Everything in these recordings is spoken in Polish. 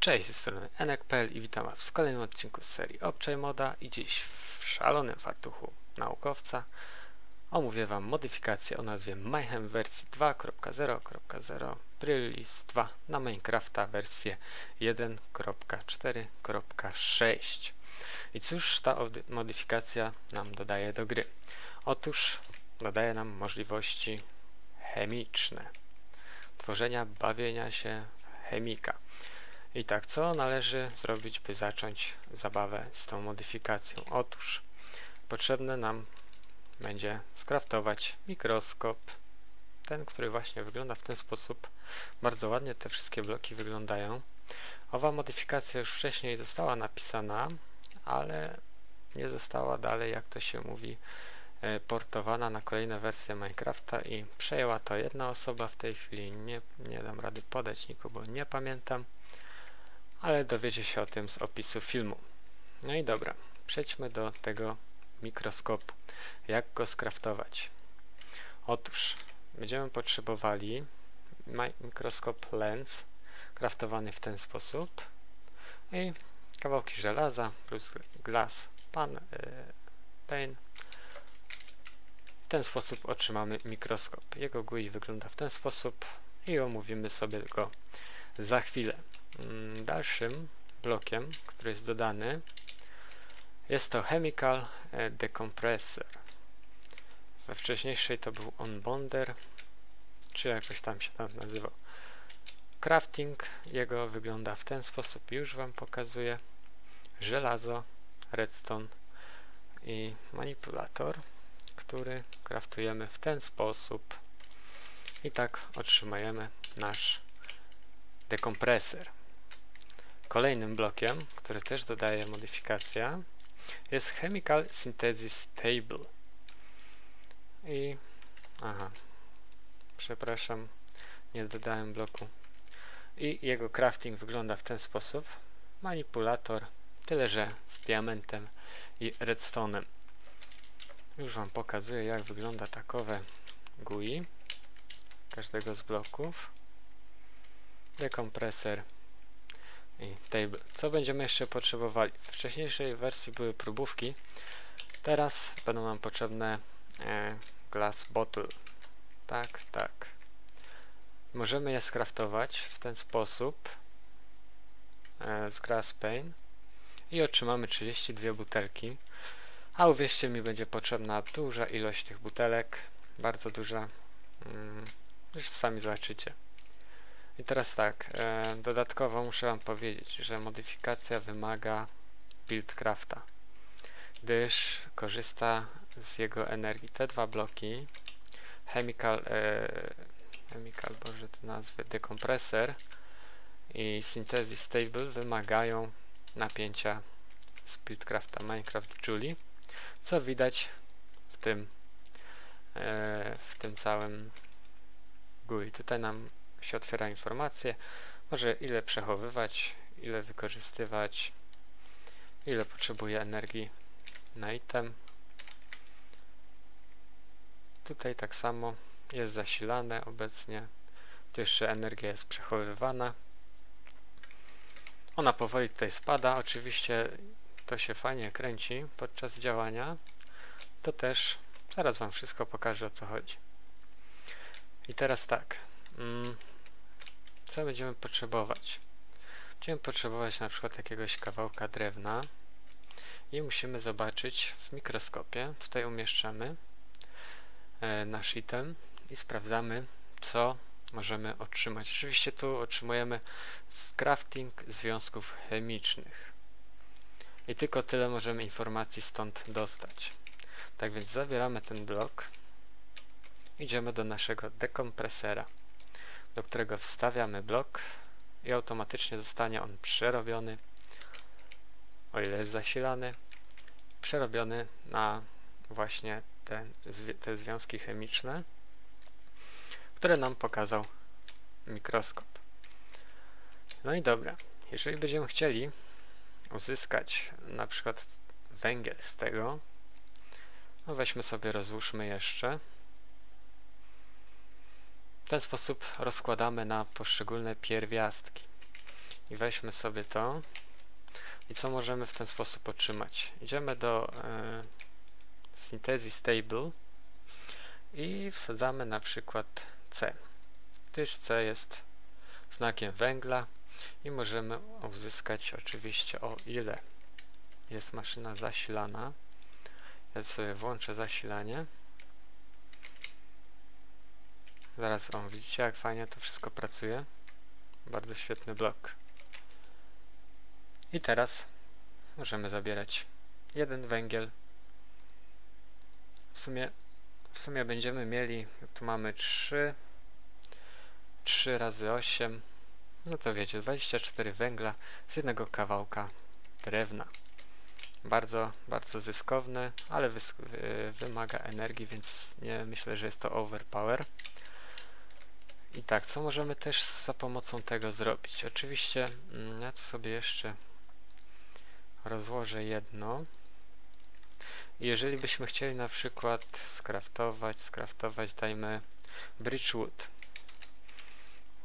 Cześć, z strony Enek.pl i witam Was w kolejnym odcinku z serii Obczaj Moda i dziś w szalonym fartuchu naukowca omówię Wam modyfikację o nazwie Mayhem wersji 2.0.0 Release 2 na Minecrafta wersję 1.4.6 I cóż ta modyfikacja nam dodaje do gry? Otóż dodaje nam możliwości chemiczne tworzenia, bawienia się chemika. I tak, co należy zrobić, by zacząć zabawę z tą modyfikacją? Otóż potrzebne nam będzie skraftować mikroskop, ten, który właśnie wygląda w ten sposób. Bardzo ładnie te wszystkie bloki wyglądają. Owa modyfikacja już wcześniej została napisana, ale nie została dalej, jak to się mówi, e, portowana na kolejne wersje Minecrafta i przejęła to jedna osoba w tej chwili. Nie, nie dam rady podać nikogo, nie pamiętam ale dowiecie się o tym z opisu filmu. No i dobra, przejdźmy do tego mikroskopu. Jak go skraftować? Otóż będziemy potrzebowali mikroskop lens kraftowany w ten sposób i kawałki żelaza plus glass pan, yy, pane. W ten sposób otrzymamy mikroskop. Jego GUI wygląda w ten sposób i omówimy sobie go za chwilę. Mm, dalszym blokiem, który jest dodany, jest to Chemical e, Decompressor. We wcześniejszej to był Onbonder, czy jakoś tam się tam nazywał. Crafting jego wygląda w ten sposób, już Wam pokazuję. Żelazo, redstone i manipulator, który kraftujemy w ten sposób. I tak otrzymujemy nasz dekompreser. Kolejnym blokiem, który też dodaje modyfikacja, jest Chemical Synthesis Table. I aha, przepraszam, nie dodałem bloku. I jego crafting wygląda w ten sposób. Manipulator, tyle że z diamentem i redstone'em. Już Wam pokazuję, jak wygląda takowe GUI każdego z bloków. Dekompreser i table. Co będziemy jeszcze potrzebowali? W wcześniejszej wersji były próbówki, teraz będą nam potrzebne e, glass bottle. Tak, tak. Możemy je skraftować w ten sposób e, z grass pane i otrzymamy 32 butelki. A uwierzcie mi, będzie potrzebna duża ilość tych butelek, bardzo duża. Mm, już sami zobaczycie. I teraz tak, e, dodatkowo muszę Wam powiedzieć, że modyfikacja wymaga buildcrafta, gdyż korzysta z jego energii. Te dwa bloki, chemical, e, chemical boże te nazwy, dekompreser i synthesis stable wymagają napięcia z buildcrafta Minecraft Julie, co widać w tym e, w tym całym GUI. Tutaj nam się otwiera informacje, może ile przechowywać, ile wykorzystywać, ile potrzebuje energii na item. Tutaj tak samo jest zasilane obecnie, tu jeszcze energia jest przechowywana. Ona powoli tutaj spada, oczywiście to się fajnie kręci podczas działania, to też zaraz Wam wszystko pokażę o co chodzi. I teraz tak, mm, co będziemy potrzebować? Będziemy potrzebować na przykład jakiegoś kawałka drewna i musimy zobaczyć w mikroskopie, tutaj umieszczamy e, nasz item i sprawdzamy co możemy otrzymać. Oczywiście tu otrzymujemy crafting związków chemicznych i tylko tyle możemy informacji stąd dostać. Tak więc zabieramy ten blok, idziemy do naszego dekompresera do którego wstawiamy blok i automatycznie zostanie on przerobiony, o ile jest zasilany, przerobiony na właśnie te, te związki chemiczne, które nam pokazał mikroskop. No i dobra, jeżeli będziemy chcieli uzyskać na przykład węgiel z tego, no weźmy sobie, rozłóżmy jeszcze w ten sposób rozkładamy na poszczególne pierwiastki. i weźmy sobie to i co możemy w ten sposób otrzymać? Idziemy do e, Synthesis Table i wsadzamy na przykład C, gdyż C jest znakiem węgla i możemy uzyskać oczywiście o ile jest maszyna zasilana. Ja sobie włączę zasilanie. Zaraz on widzicie jak fajnie to wszystko pracuje. Bardzo świetny blok. I teraz możemy zabierać jeden węgiel. W sumie, w sumie będziemy mieli, tu mamy 3, 3 razy 8, no to wiecie, 24 węgla z jednego kawałka drewna. Bardzo, bardzo zyskowne, ale wymaga energii, więc nie myślę, że jest to overpower. I tak, co możemy też za pomocą tego zrobić? Oczywiście mm, ja tu sobie jeszcze rozłożę jedno. Jeżeli byśmy chcieli na przykład skraftować, skraftować, dajmy Bridgewood.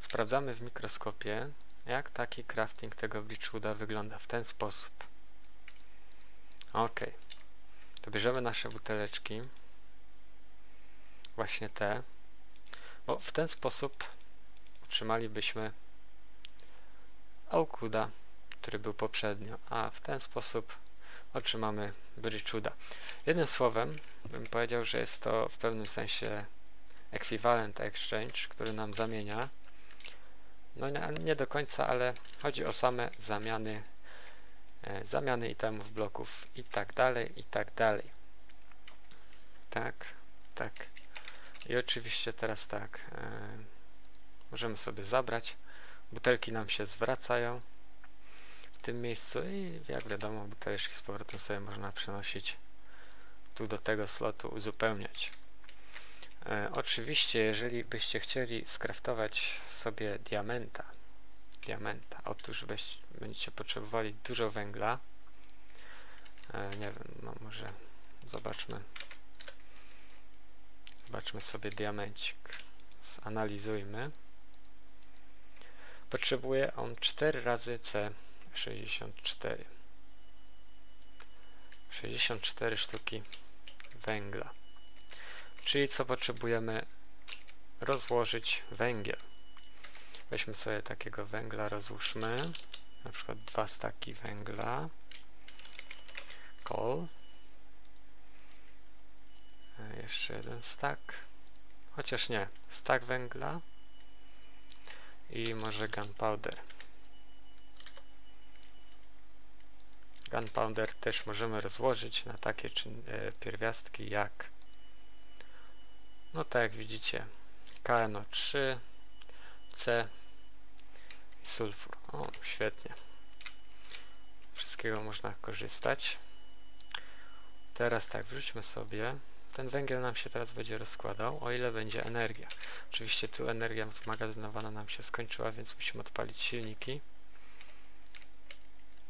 Sprawdzamy w mikroskopie, jak taki crafting tego Bridgewooda wygląda w ten sposób. Ok. To bierzemy nasze buteleczki. Właśnie te. Bo w ten sposób otrzymalibyśmy Aukuda który był poprzednio, a w ten sposób otrzymamy Bridgewooda. Jednym słowem bym powiedział, że jest to w pewnym sensie equivalent exchange, który nam zamienia. No nie, nie do końca, ale chodzi o same zamiany e, zamiany itemów, bloków i tak dalej, i tak dalej. Tak, tak. I oczywiście teraz tak, e, możemy sobie zabrać. Butelki nam się zwracają tym miejscu i jak wiadomo buteleczki z powrotem sobie można przenosić tu do tego slotu uzupełniać. E, oczywiście jeżeli byście chcieli skraftować sobie diamenta diamenta, otóż będziecie potrzebowali dużo węgla e, nie wiem, no może zobaczmy zobaczmy sobie diamencik. Zanalizujmy. Potrzebuje on 4 razy C 64 64 sztuki węgla. Czyli co potrzebujemy? Rozłożyć węgiel. Weźmy sobie takiego węgla rozłóżmy. Na przykład dwa staki węgla. Coal jeszcze jeden stak chociaż nie, stak węgla i może gunpowder Gunpowder też możemy rozłożyć na takie e, pierwiastki jak no tak jak widzicie KNO3 C i sulfur. O, świetnie. Wszystkiego można korzystać. Teraz tak, wrzućmy sobie. Ten węgiel nam się teraz będzie rozkładał, o ile będzie energia. Oczywiście tu energia zmagazynowana nam się skończyła, więc musimy odpalić silniki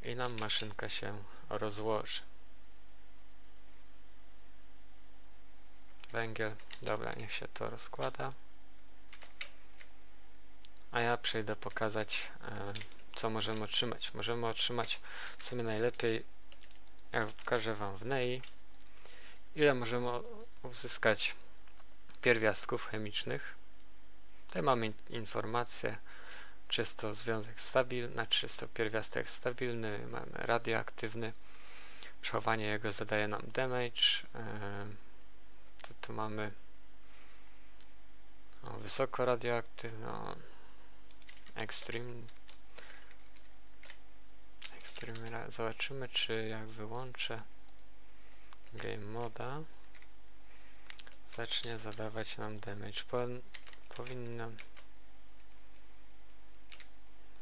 i nam maszynka się rozłoży. Węgiel, dobra, niech się to rozkłada. A ja przejdę pokazać, e, co możemy otrzymać. Możemy otrzymać w sumie najlepiej, jak pokażę Wam w NEI, ile możemy uzyskać pierwiastków chemicznych. Tutaj mamy informacje czy jest to związek stabilny, znaczy jest to pierwiastek stabilny, mamy radioaktywny, przechowanie jego zadaje nam damage, to tu mamy o, wysoko radioaktywny, o, extreme, extreme, zobaczymy czy jak wyłączę game moda zacznie zadawać nam damage, powinno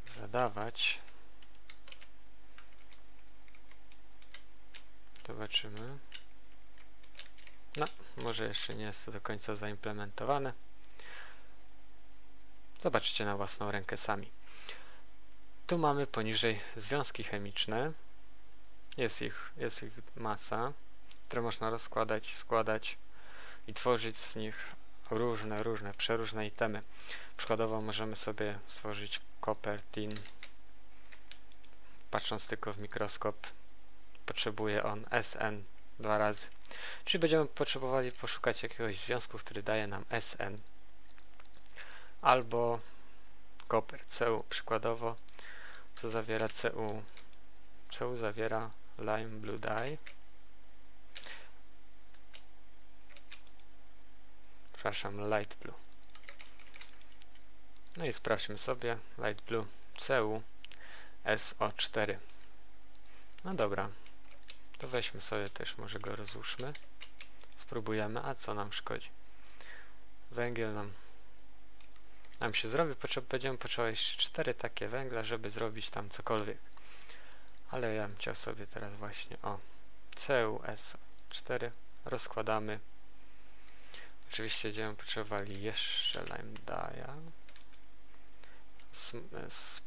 zadawać. Zobaczymy. No, może jeszcze nie jest to do końca zaimplementowane. Zobaczcie na własną rękę sami. Tu mamy poniżej związki chemiczne. Jest ich, jest ich masa, które można rozkładać, składać i tworzyć z nich różne, różne, przeróżne itemy. Przykładowo możemy sobie stworzyć copper tin. Patrząc tylko w mikroskop potrzebuje on SN dwa razy. Czyli będziemy potrzebowali poszukać jakiegoś związku, który daje nam SN albo koper CU przykładowo co zawiera CU CU zawiera lime blue dye przepraszam light blue no i sprawdźmy sobie light blue CU SO4 no dobra to weźmy sobie też może go rozłóżmy spróbujemy, a co nam szkodzi węgiel nam nam się zrobi, potrzeb, będziemy potrzebować cztery takie węgla, żeby zrobić tam cokolwiek. Ale ja bym chciał sobie teraz właśnie o CUS4 rozkładamy. Oczywiście będziemy potrzebowali jeszcze lime dye'a. Z, z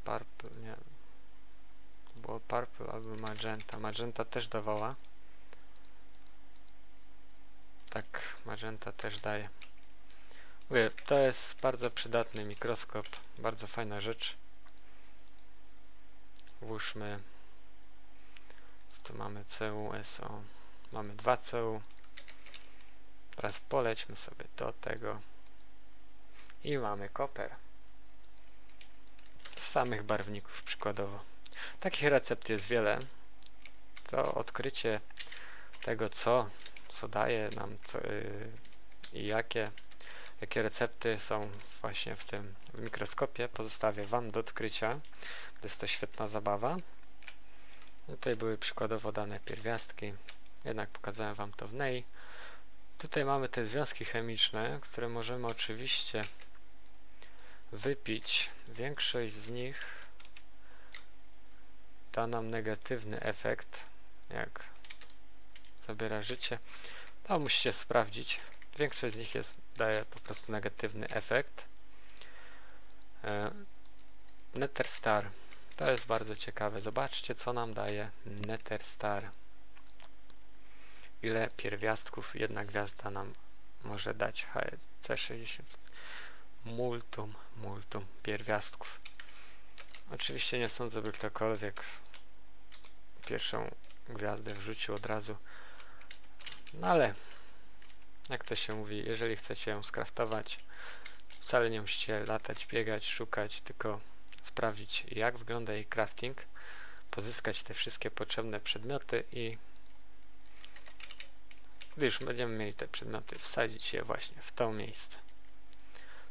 nie było purple albo magenta. Magenta też dawała. Tak, magenta też daje. Mówię, to jest bardzo przydatny mikroskop, bardzo fajna rzecz. Włóżmy, co tu mamy, CU, SO, mamy dwa CU. Teraz polećmy sobie do tego i mamy koper. Z samych barwników przykładowo. Takich recept jest wiele. To odkrycie tego, co, co daje nam co, yy, i jakie jakie recepty są właśnie w tym w mikroskopie. Pozostawię Wam do odkrycia. To jest to świetna zabawa. Tutaj były przykładowo dane pierwiastki, jednak pokazałem Wam to w NEI. Tutaj mamy te związki chemiczne, które możemy oczywiście wypić. Większość z nich da nam negatywny efekt, jak zabiera życie. To musicie sprawdzić. Większość z nich jest, daje po prostu negatywny efekt. E, Netherstar. To jest bardzo ciekawe. Zobaczcie, co nam daje Netherstar. Ile pierwiastków jedna gwiazda nam może dać. C60. Multum, multum pierwiastków. Oczywiście nie sądzę, by ktokolwiek pierwszą gwiazdę wrzucił od razu. No ale jak to się mówi, jeżeli chcecie ją skraftować, wcale nie musicie latać, biegać, szukać, tylko sprawdzić jak wygląda jej crafting, pozyskać te wszystkie potrzebne przedmioty i gdy już będziemy mieli te przedmioty, wsadzić je właśnie w to miejsce.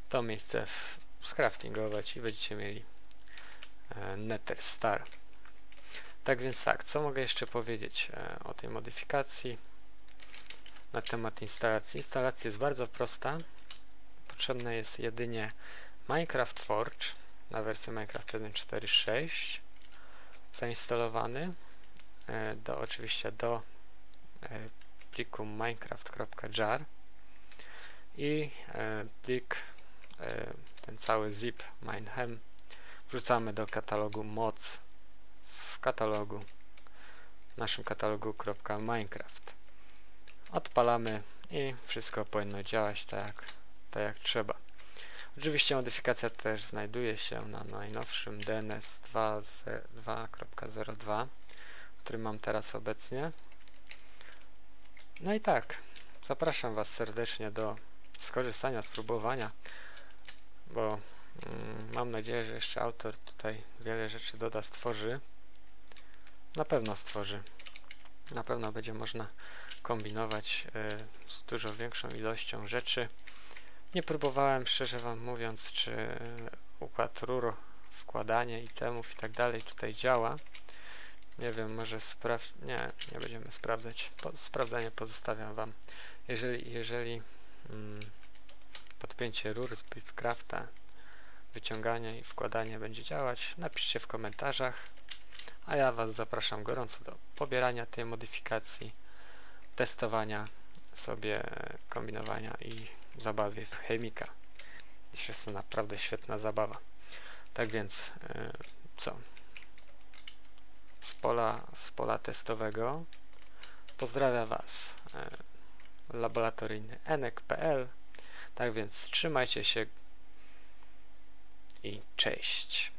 To miejsce skraftingować i będziecie mieli e, Nether Star. Tak więc tak, co mogę jeszcze powiedzieć e, o tej modyfikacji? na temat instalacji. Instalacja jest bardzo prosta. Potrzebne jest jedynie Minecraft Forge na wersję Minecraft 1.4.6 zainstalowany e, do oczywiście do e, pliku minecraft.jar i e, plik ten cały zip minehem wrzucamy do katalogu moc w katalogu naszym katalogu .minecraft odpalamy i wszystko powinno działać tak jak, tak jak trzeba. Oczywiście modyfikacja też znajduje się na najnowszym DNS 2.02, który mam teraz obecnie. No i tak, zapraszam Was serdecznie do skorzystania, spróbowania, bo mm, mam nadzieję, że jeszcze autor tutaj wiele rzeczy doda, stworzy. Na pewno stworzy. Na pewno będzie można kombinować e, z dużo większą ilością rzeczy. Nie próbowałem, szczerze Wam mówiąc, czy układ rur, wkładanie itemów i tak dalej tutaj działa. Nie wiem, może sprawdź... Nie, nie będziemy sprawdzać. Po, sprawdzanie pozostawiam Wam. Jeżeli, jeżeli mm, podpięcie rur z Blitzcrafta, wyciąganie i wkładanie będzie działać, napiszcie w komentarzach. A ja Was zapraszam gorąco do pobierania tej modyfikacji testowania sobie kombinowania i zabawy w chemika. Jest to naprawdę świetna zabawa. Tak więc e, co? Z pola, z pola testowego pozdrawia Was e, laboratoryjny enek.pl Tak więc trzymajcie się i cześć.